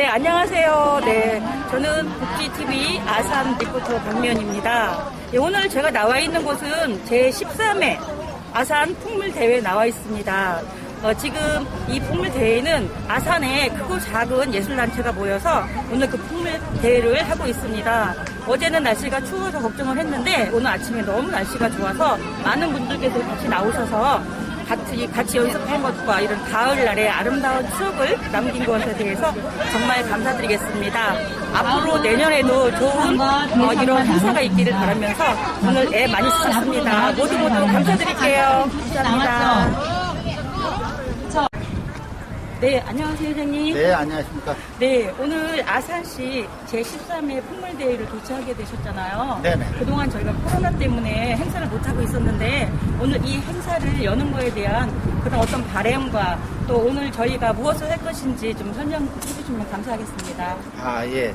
네, 안녕하세요. 네, 저는 복지TV 아산 리포터 박면입니다. 예, 오늘 제가 나와 있는 곳은 제13회 아산 풍물대회에 나와 있습니다. 어, 지금 이 풍물대회는 아산에 크고 작은 예술단체가 모여서 오늘 그 풍물대회를 하고 있습니다. 어제는 날씨가 추워서 걱정을 했는데 오늘 아침에 너무 날씨가 좋아서 많은 분들께서 같이 나오셔서 같이, 같이 연습한 것과 이런 가을날의 아름다운 추억을 남긴 것에 대해서 정말 감사드리겠습니다. 앞으로 내년에도 좋은 어, 이런 행사가 있기를 바라면서 오늘 애 많이 쓰셨습니다. 모두 모두 감사드릴게요. 감사합니다. 네, 안녕하세요, 회장님. 네, 안녕하십니까. 네, 오늘 아산시 제13회 풍물대회를 개최하게 되셨잖아요. 네네. 그동안 저희가 코로나 때문에 행사를 못하고 있었는데 오늘 이 행사를 여는 거에 대한 그런 어떤 바램과 또 오늘 저희가 무엇을 할 것인지 좀 설명해 주시면 감사하겠습니다. 아, 예.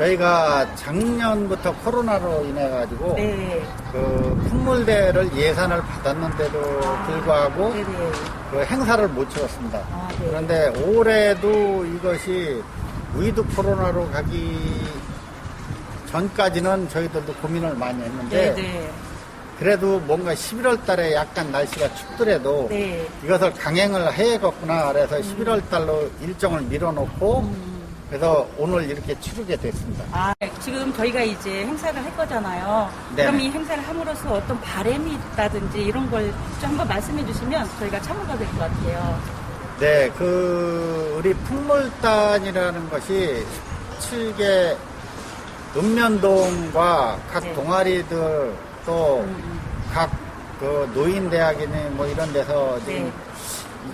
저희가 작년부터 코로나로 인해 가지고, 네. 그, 풍물대를 예산을 받았는데도 불구하고, 네네. 그 행사를 못 치렀습니다. 아, 네. 그런데 올해도 이것이 위드 코로나로 가기 전까지는 저희들도 고민을 많이 했는데, 네네. 그래도 뭔가 11월 달에 약간 날씨가 춥더라도, 네. 이것을 강행을 해야겠구나. 그래서 11월 달로 일정을 밀어놓고, 음. 그래서 오늘 이렇게 치르게 됐습니다. 아, 지금 저희가 이제 행사를 할 거잖아요. 네. 그럼 이 행사를 함으로써 어떤 바램이 있다든지 이런 걸 좀 한번 말씀해 주시면 저희가 참고가 될 것 같아요. 네, 그, 우리 풍물단이라는 것이 17개 읍면동과 각 네. 동아리들 또 음, 음. 각그 노인대학이니 뭐 이런 데서 지금 네.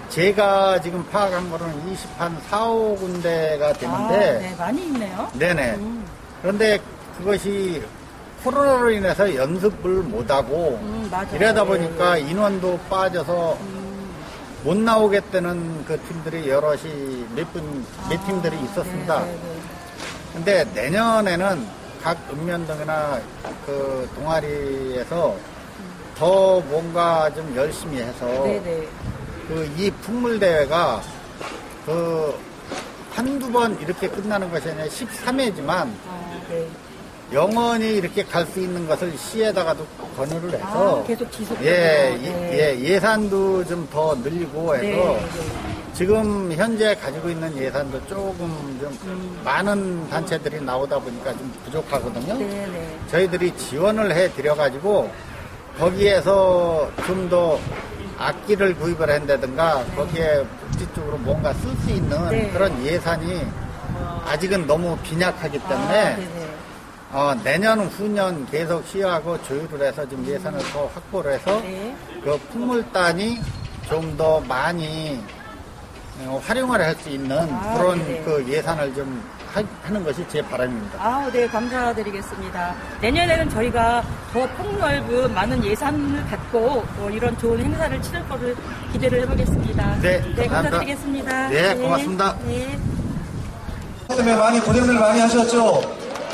제가 지금 파악한 거는 20한 4, 5군데가 아, 되는데 네, 많이 있네요. 네네. 음, 그런데 그것이 코로나로 인해서 연습을 못하고 음, 맞아요. 이러다 네, 보니까 네. 인원도 빠져서 음, 못 나오겠다는 그 팀들이 여럿이 몇 분, 몇 아, 팀들이 있었습니다. 네, 네, 네. 근데 내년에는 각 읍면동이나 그 동아리에서 더 뭔가 좀 열심히 해서 네, 네. 그 이 풍물 대회가 그 한두 번 이렇게 끝나는 것이 아니라 13회지만 아, 네. 영원히 이렇게 갈 수 있는 것을 시에다가도 권유를 해서 아, 계속 지속. 예, 네. 예, 예산도 좀 더 늘리고 해서 네, 네. 지금 현재 가지고 있는 예산도 조금 좀 음. 많은 단체들이 나오다 보니까 좀 부족하거든요. 네, 네. 저희들이 지원을 해 드려 가지고 거기에서 좀더 악기를 구입을 한다든가 거기에 복지 쪽으로 뭔가 쓸 수 있는 네. 그런 예산이 아직은 너무 빈약하기 때문에 아, 네네. 어, 내년 후년 계속 시하고 조율을 해서 좀 예산을 더 확보를 해서 네. 그 풍물단이 좀 더 많이 어, 활용을 할 수 있는 아, 그런 네네. 그 예산을 좀 하, 하는 것이 제 바람입니다. 아, 네, 감사드리겠습니다. 내년에는 저희가 더 폭넓은 많은 예산을 갖고 어, 이런 좋은 행사를 치를 것을 기대를 해보겠습니다. 네, 네. 감사드리겠습니다. 네, 고맙습니다. 네. 때문에 많이 고생들 많이 하셨죠.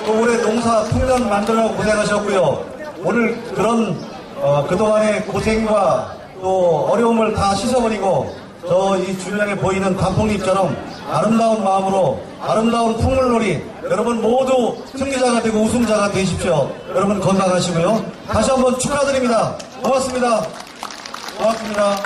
또 올해 농사 풍년 만들려고 고생하셨고요. 오늘 그런 어, 그동안의 고생과 또 어려움을 다 씻어버리고 저 이 주변에 보이는 단풍잎처럼 아름다운 마음으로 아름다운 풍물놀이 여러분 모두 승리자가 되고 우승자가 되십시오. 여러분 건강하시고요. 다시 한번 축하드립니다. 고맙습니다. 고맙습니다.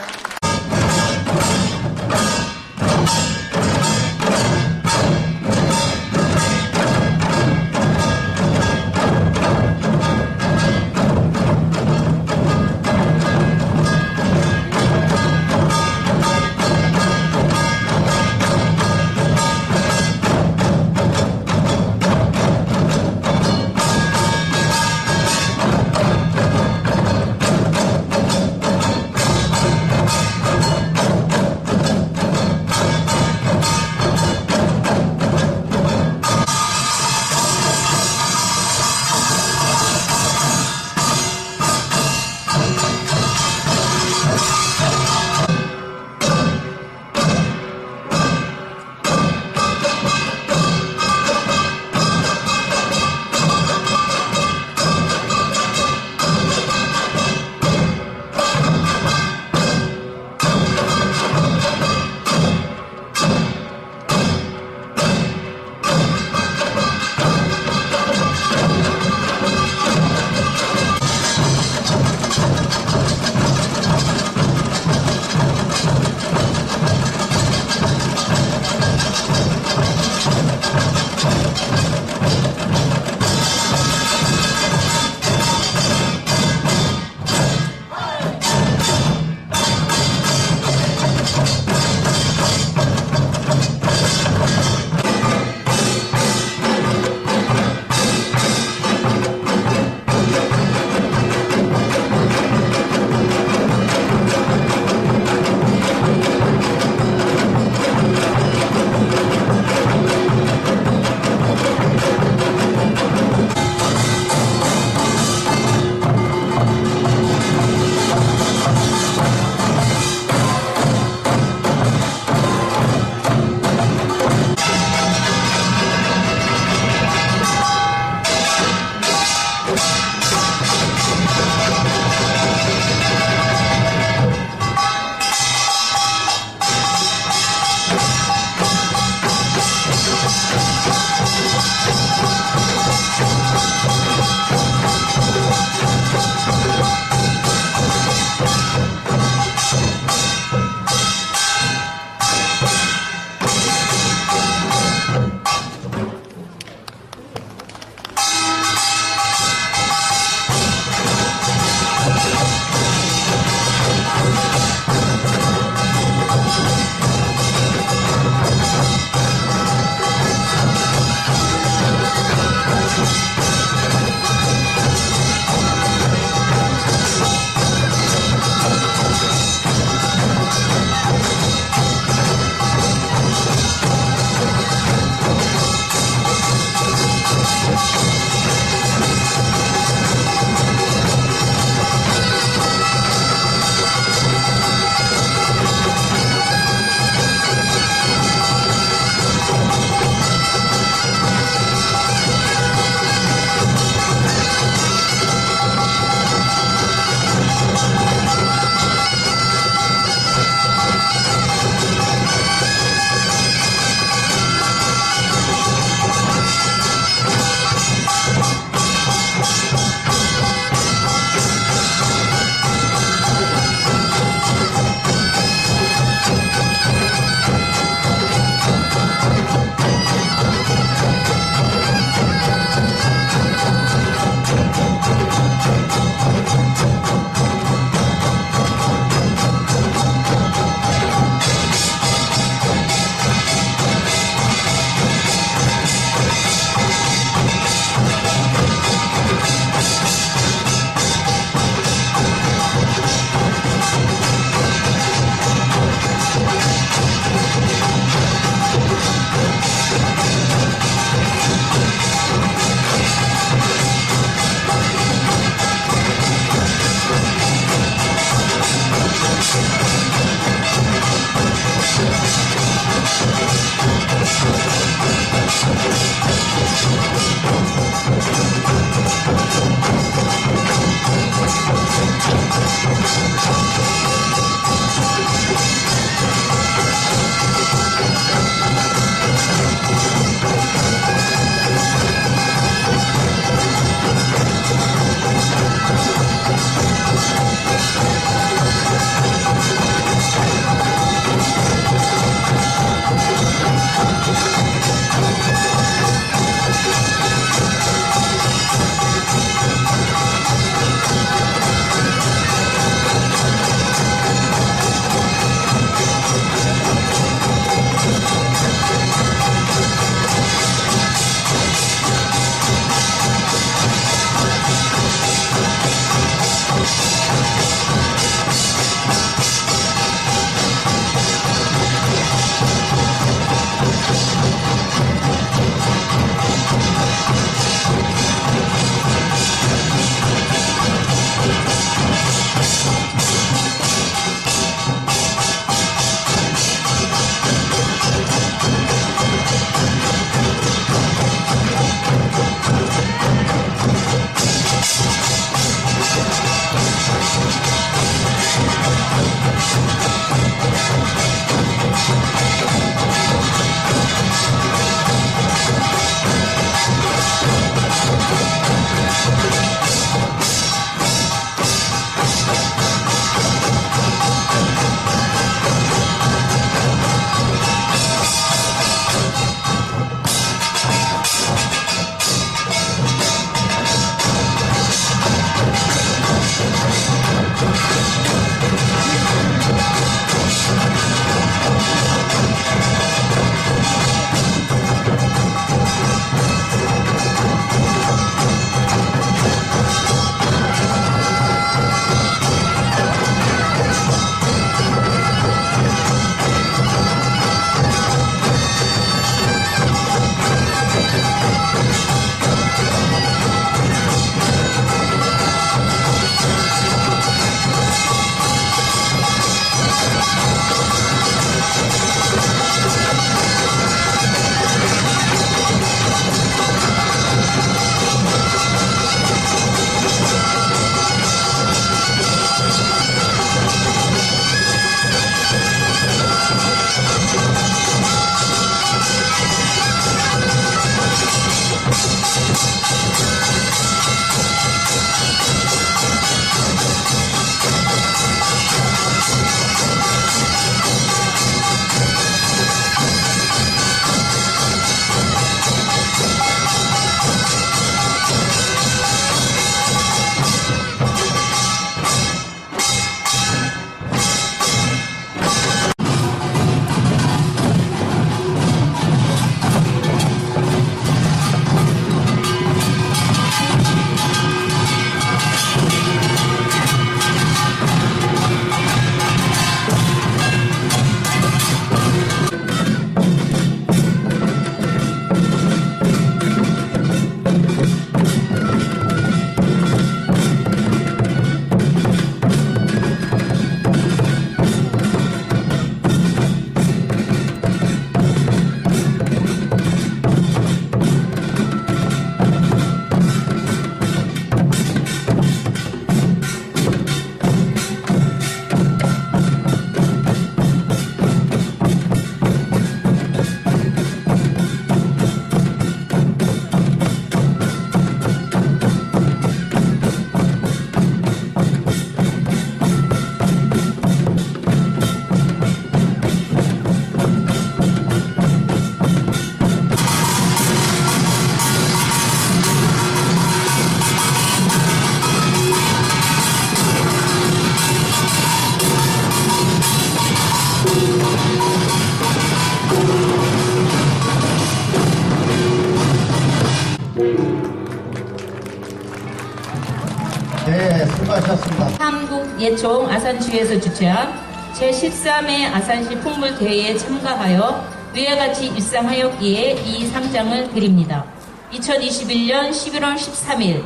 한국예총 아산시에서 주최한 제13회 아산시 풍물대회에 참가하여 위와 같이 입상하였기에 이 상장을 드립니다. 2021년 11월 13일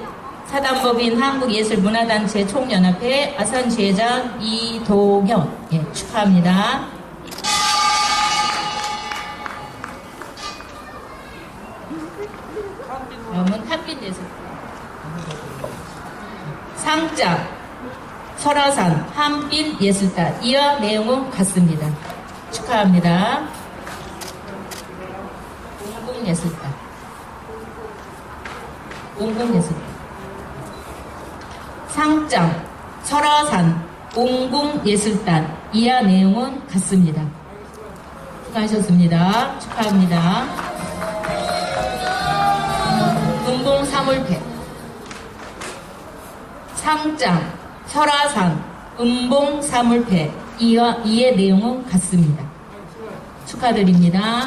사단법인 한국예술문화단체 총연합회 아산지회장 이동현 예, 축하합니다. 다음은 한빛예술 상장 설화산 한빛 예술단 이와 내용은 같습니다. 축하합니다. 공공예술단 공공예술단 상장 설화산 공공예술단 이하 내용은 같습니다. 수고하셨습니다. 축하합니다. 금봉 사물패 상장, 설화산, 음봉 사물패 이와 이의 내용은 같습니다. 축하드립니다.